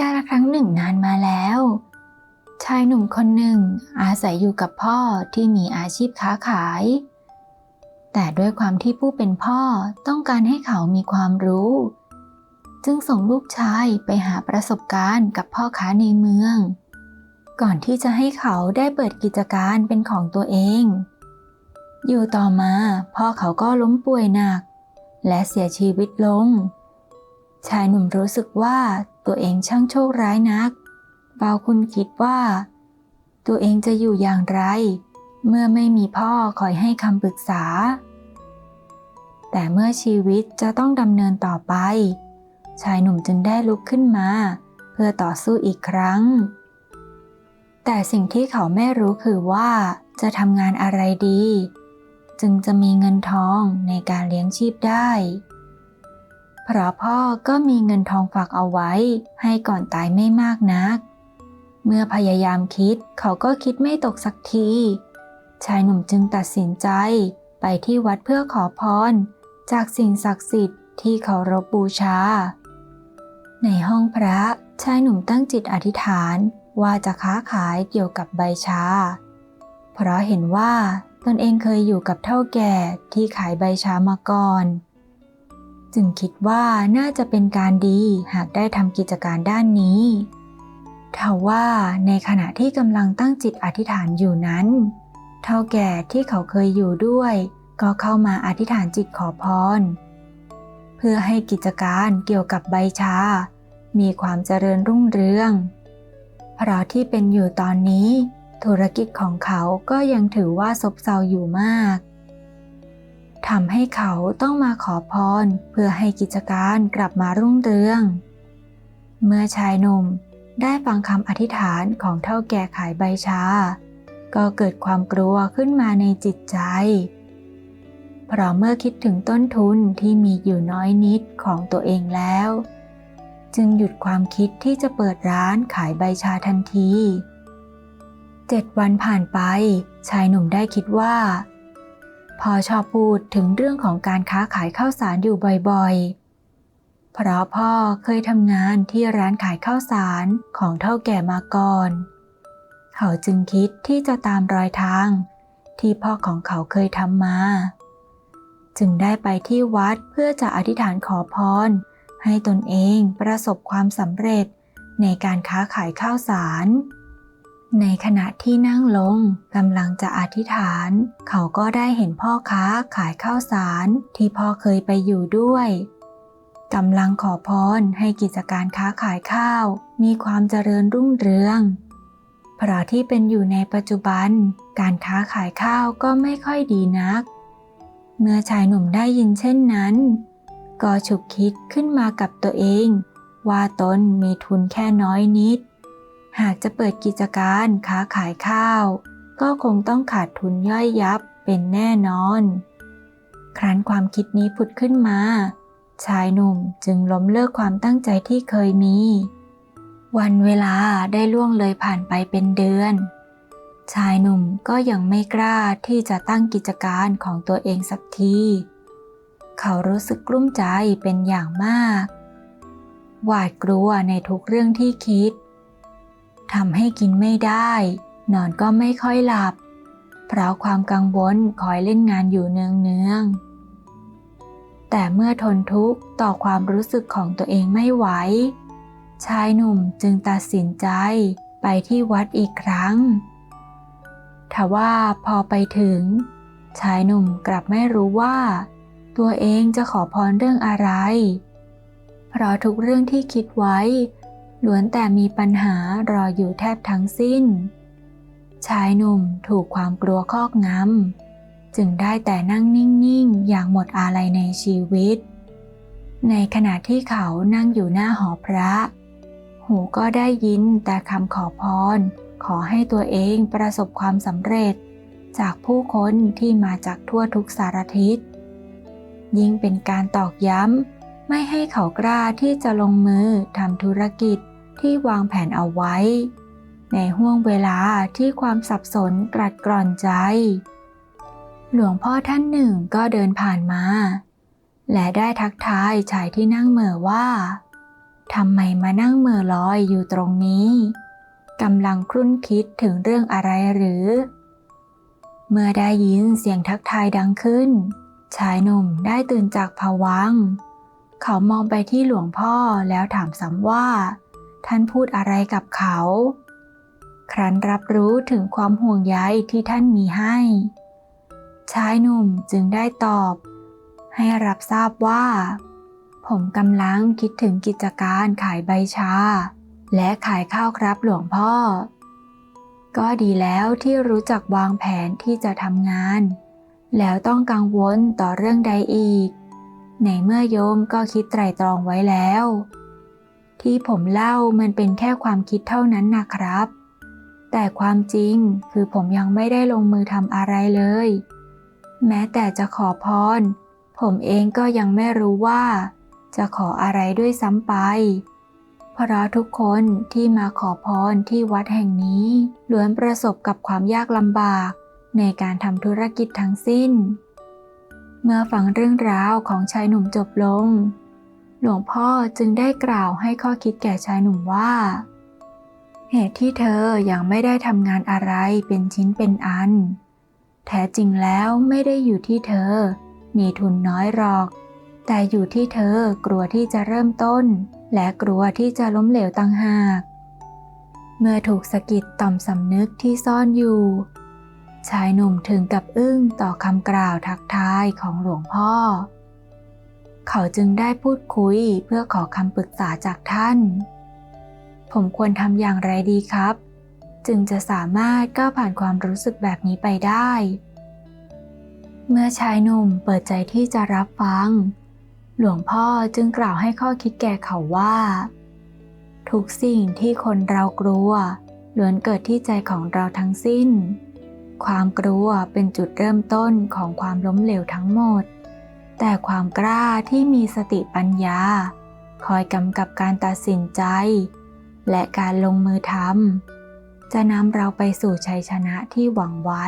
กาลครั้งหนึ่งนานมาแล้ว ชายหนุ่มคนหนึ่งอาศัยอยู่กับพ่อที่มีอาชีพค้าขาย แต่ด้วยความที่ผู้เป็นพ่อต้องการให้เขามีความรู้ จึงส่งลูกชายไปหาประสบการณ์กับพ่อค้าในเมือง ก่อนที่จะให้เขาได้เปิดกิจการเป็นของตัวเอง อยู่ต่อมาพ่อเขาก็ล้มป่วยหนัก และเสียชีวิตลงชายหนุ่มรู้สึกว่า ตัวเองช่างโชคร้ายนัก เบาคุณคิดว่า ตัวเองจะอยู่อย่างไร เมื่อไม่มีพ่อคอยให้คำปรึกษา แต่เมื่อชีวิตจะต้องดำเนินต่อไป ชายหนุ่มจึงได้ลุกขึ้นมา เพื่อต่อสู้อีกครั้ง แต่สิ่งที่เขาไม่รู้คือว่าจะทำงานอะไรดี จึงจะมีเงินทองในการเลี้ยงชีพได้ พราะพ่อก็มีเงินทองฝากเอาไว้ ให้ก่อนตายไม่มากนัก เมื่อพยายามคิดเขาก็คิดไม่ตกสักที ชายหนุ่มจึงตัดสินใจไปที่วัดเพื่อขอพร จากสิ่งศักดิ์สิทธิ์ที่เคารพบูชา ในห้องพระชายหนุ่มตั้งจิตอธิษฐานว่าจะค้าขายเกี่ยวกับใบชา เพราะเห็นว่าตนเองเคยอยู่กับเท่าแก่ที่ขายใบชามาก่อน จึงคิดว่าน่าจะเป็นการดีหากได้ทำกิจการด้านนี้ทว่าในขณะที่กำลังตั้งจิตอธิษฐานอยู่นั้น เท่าแก่ที่เขาเคยอยู่ด้วย ก็เข้ามาอธิษฐานจิตขอพร เพื่อให้กิจการเกี่ยวกับใบชา มีความเจริญรุ่งเรือง เพราะที่เป็นอยู่ตอนนี้ ธุรกิจของเขาก็ยังถือว่าซบเซาอยู่มาก ทำให้เขาต้องมาขอพรเพื่อให้กิจการกลับมารุ่งเรือง เมื่อชายหนุ่มได้ฟังคำอธิษฐานของเท่าแก่ขายใบชา ก็เกิดความกลัวขึ้นมาในจิตใจ เพราะเมื่อคิดถึงต้นทุนที่มีอยู่น้อยนิดของตัวเองแล้ว จึงหยุดความคิดที่จะเปิดร้านขายใบชาทันทีเจ็ดวันผ่านไป ชายหนุ่มได้คิดว่า พ่อชอบพูดถึงเรื่องของการค้าขายข้าวสารอยู่บ่อยๆ เพราะพ่อเคยทำงานที่ร้านขายข้าวสารของเท่าแก่มาก่อน เขาจึงคิดที่จะตามรอยทาง ที่พ่อของเขาเคยทำมา จึงได้ไปที่วัดเพื่อจะอธิษฐานขอพร ให้ตนเองประสบความสำเร็จในการค้าขายข้าวสาร ในขณะที่นั่งลงกำลังจะอธิษฐาน เขาก็ได้เห็นพ่อค้าขายข้าวสารที่พ่อเคยไปอยู่ด้วยกำลังขอพรให้กิจการค้าขายข้าว มีความเจริญรุ่งเรืองเพราะที่เป็นอยู่ในปัจจุบัน การค้าขายข้าวก็ไม่ค่อยดีนัก เมื่อชายหนุ่มได้ยินเช่นนั้น ก็ฉุกคิดขึ้นมากับตัวเอง ว่าตนมีทุนแค่น้อยนิด หากจะเปิดกิจการค้าขายข้าว ก็คงต้องขาดทุนย่อยยับเป็นแน่นอน ครั้นความคิดนี้ผุดขึ้นมา ชายหนุ่มจึงล้มเลิกความตั้งใจที่เคยมี วันเวลาได้ล่วงเลยผ่านไปเป็นเดือน ชายหนุ่มก็ยังไม่กล้าที่จะตั้งกิจการของตัวเองสักที เขารู้สึกกลุ้มใจเป็นอย่างมาก หวาดกลัวในทุกเรื่องที่คิดำให้กินไม่ได้ นอนก็ไม่ค่อยหลับ เพราะความกังวลคอยเล่นงานอยู่เนืองๆ แต่เมื่อทนทุกข์ต่อความรู้สึกของตัวเองไม่ไหว ชายหนุ่มจึงตัดสินใจไปที่วัดอีกครั้งทว่าพอไปถึง ชายหนุ่มกลับไม่รู้ว่า ตัวเองจะขอพรเรื่องอะไร เพราะทุกเรื่องที่คิดไว้ ล้วนแต่มีปัญหารออยู่แทบทั้งสิ้น ชายหนุ่มถูกความกลัวคอบงำจึงได้แต่นั่งนิ่งๆ อย่างหมดอาลัยในชีวิต ในขณะที่เขานั่งอยู่หน้าหอพระ หูก็ได้ยินแต่คำขอพร ขอให้ตัวเองประสบความสำเร็จ จากผู้คนที่มาจากทั่วทุกสารทิศ ยิ่งเป็นการตอกย้ำไม่ให้เขากล้าที่จะลงมือทำธุรกิจ ที่วางแผนเอาไว้ ในห่วงเวลาที่ความสับสนกรัดกร่อนใจ หลวงพ่อท่านหนึ่งก็เดินผ่านมา และได้ทักทายชายที่นั่งเหม่อว่าทำไมมานั่งเหม่อลอยอยู่ตรงนี้กำลังครุ่นคิดถึงเรื่องอะไรหรือ เมื่อได้ยินเสียงทักทายดังขึ้น ชายหนุ่มได้ตื่นจากภวัง เขามองไปที่หลวงพ่อแล้วถามซ้ำว่า ท่านพูดอะไรกับเขา ครั้นรับรู้ถึงความห่วงใยที่ท่านมีให้ ชายหนุ่มจึงได้ตอบ ให้รับทราบว่า ผมกำลังคิดถึงกิจการขายใบชา และขายข้าวครับหลวงพ่อ ก็ดีแล้วที่รู้จักวางแผนที่จะทำงาน แล้วต้องกังวลต่อเรื่องใดอีก ในเมื่อโยมก็คิดไตรตรองไว้แล้ว ที่ผมเล่ามันเป็นแค่ความคิดเท่านั้นนะครับ แต่ความจริงคือผมยังไม่ได้ลงมือทำอะไรเลย แม้แต่จะขอพร ผมเองก็ยังไม่รู้ว่า จะขออะไรด้วยซ้ำไป เพราะทุกคนที่มาขอพรที่วัดแห่งนี้ล้วนประสบกับความยากลำบากในการทำธุรกิจทั้งสิ้น เมื่อฟังเรื่องราวของชายหนุ่มจบลง หลวงพ่อจึงได้กล่าวให้ข้อคิดแก่ชายหนุ่มว่า เหตุที่เธอยังไม่ได้ทำงานอะไรเป็นชิ้นเป็นอัน แท้จริงแล้วไม่ได้อยู่ที่เธอ มีทุนน้อยหรอก แต่อยู่ที่เธอกลัวที่จะเริ่มต้น และกลัวที่จะล้มเหลวต่างหาก เมื่อถูกสะกิดต่อมสำนึกที่ซ่อนอยู่ ชายหนุ่มถึงกับอึ้งต่อคำกล่าวทักทายของหลวงพ่อ เขาจึงได้พูดคุยเพื่อขอคำปรึกษาจากท่าน ผมควรทำอย่างไรดีครับ จึงจะสามารถก้าวผ่านความรู้สึกแบบนี้ไปได้ เมื่อชายหนุ่มเปิดใจที่จะรับฟัง หลวงพ่อจึงกล่าวให้ข้อคิดแก่เขาว่า ทุกสิ่งที่คนเรากลัวล้วนเกิดที่ใจของเราทั้งสิ้น ความกลัวเป็นจุดเริ่มต้นของความล้มเหลวทั้งหมด แต่ความกล้าที่มีสติปัญญา คอยกำกับการตัดสินใจ และการลงมือทำจะนำเราไปสู่ชัยชนะที่หวังไว้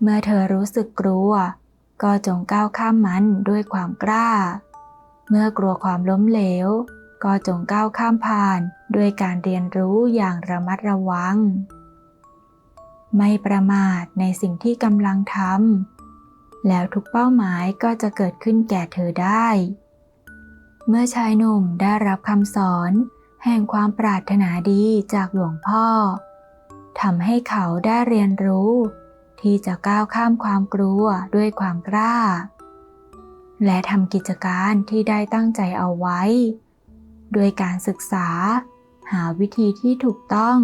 เมื่อเธอรู้สึกกลัว ก็จงก้าวข้ามมันด้วยความกล้า เมื่อกลัวความล้มเหลว ก็จงก้าวข้ามผ่านด้วยการเรียนรู้อย่างระมัดระวัง ไม่ประมาทในสิ่งที่กำลังทำ แล้วทุกเป้าหมายก็จะเกิดขึ้นแก่เธอได้ เมื่อชายหนุ่มได้รับคำสอน แห่งความปรารถนาดีจากหลวงพ่อทำให้เขาได้เรียนรู้ ที่จะก้าวข้ามความกลัวด้วยความกล้า และทำกิจการที่ได้ตั้งใจเอาไว้ ด้วยการศึกษา หาวิธีที่ถูกต้อง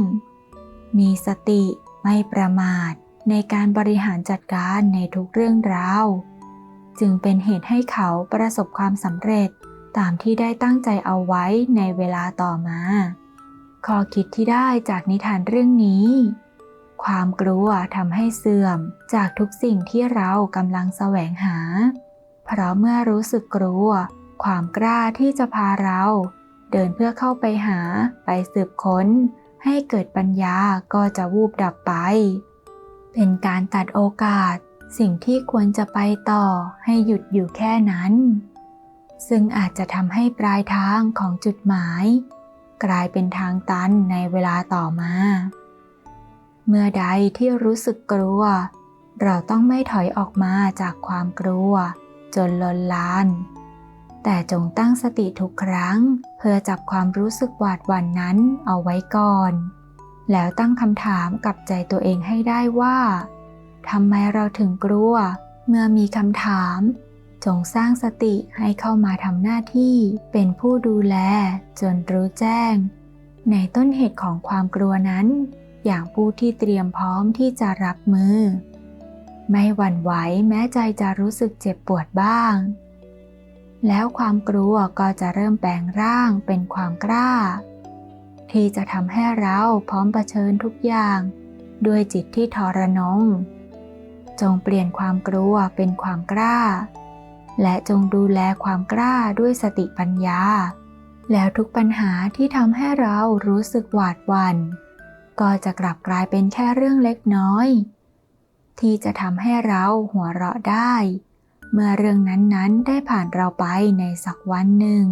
มีสติไม่ประมาท ในการบริหารจัดการในทุกเรื่องราว จึงเป็นเหตุให้เขาประสบความสำเร็จตามที่ได้ตั้งใจเอาไว้ในเวลาต่อมา ข้อคิดที่ได้จากนิทานเรื่องนี้ ความกลัวทำให้เสื่อมจากทุกสิ่งที่เรากำลังแสวงหา เพราะเมื่อรู้สึกกลัว ความกล้าที่จะพาเรา เดินเพื่อเข้าไปหาไปสืบค้น ให้เกิดปัญญาก็จะวูบดับไป เป็นการตัดโอกาส สิ่งที่ควรจะไปต่อให้หยุดอยู่แค่นั้น ซึ่งอาจจะทำให้ปลายทางของจุดหมาย กลายเป็นทางตันในเวลาต่อมา เมื่อใดที่รู้สึกกลัว เราต้องไม่ถอยออกมาจากความกลัว จนลนลาน แต่จงตั้งสติทุกครั้ง เพื่อจับความรู้สึกหวาดหวั่นนั้นเอาไว้ก่อน แล้วตั้งคำถามกับใจตัวเองให้ได้ว่าทำไมเราถึงกลัว เมื่อมีคำถาม จงสร้างสติให้เข้ามาทำหน้าที่ เป็นผู้ดูแล จนรู้แจ้ง ในต้นเหตุของความกลัวนั้น อย่างผู้ที่เตรียมพร้อมที่จะรับมือ ไม่หวั่นไหวแม้ใจจะรู้สึกเจ็บปวดบ้าง แล้วความกลัวก็จะเริ่มแปลงร่างเป็นความกล้า ที่จะทำให้เราพร้อมเผชิญทุกอย่าง ด้วยจิตที่ทรนง จงเปลี่ยนความกลัวเป็นความกล้า และจงดูแลความกล้าด้วยสติปัญญา แล้วทุกปัญหาที่ทำให้เรารู้สึกหวาดหวัน่นก็จะกลับกลายเป็นแค่เรื่องเล็กน้อย ที่จะทำให้เราหัวเราะได้ เมื่อเรื่องนั้นๆได้ผ่านเราไปในสักวันหนึ่ง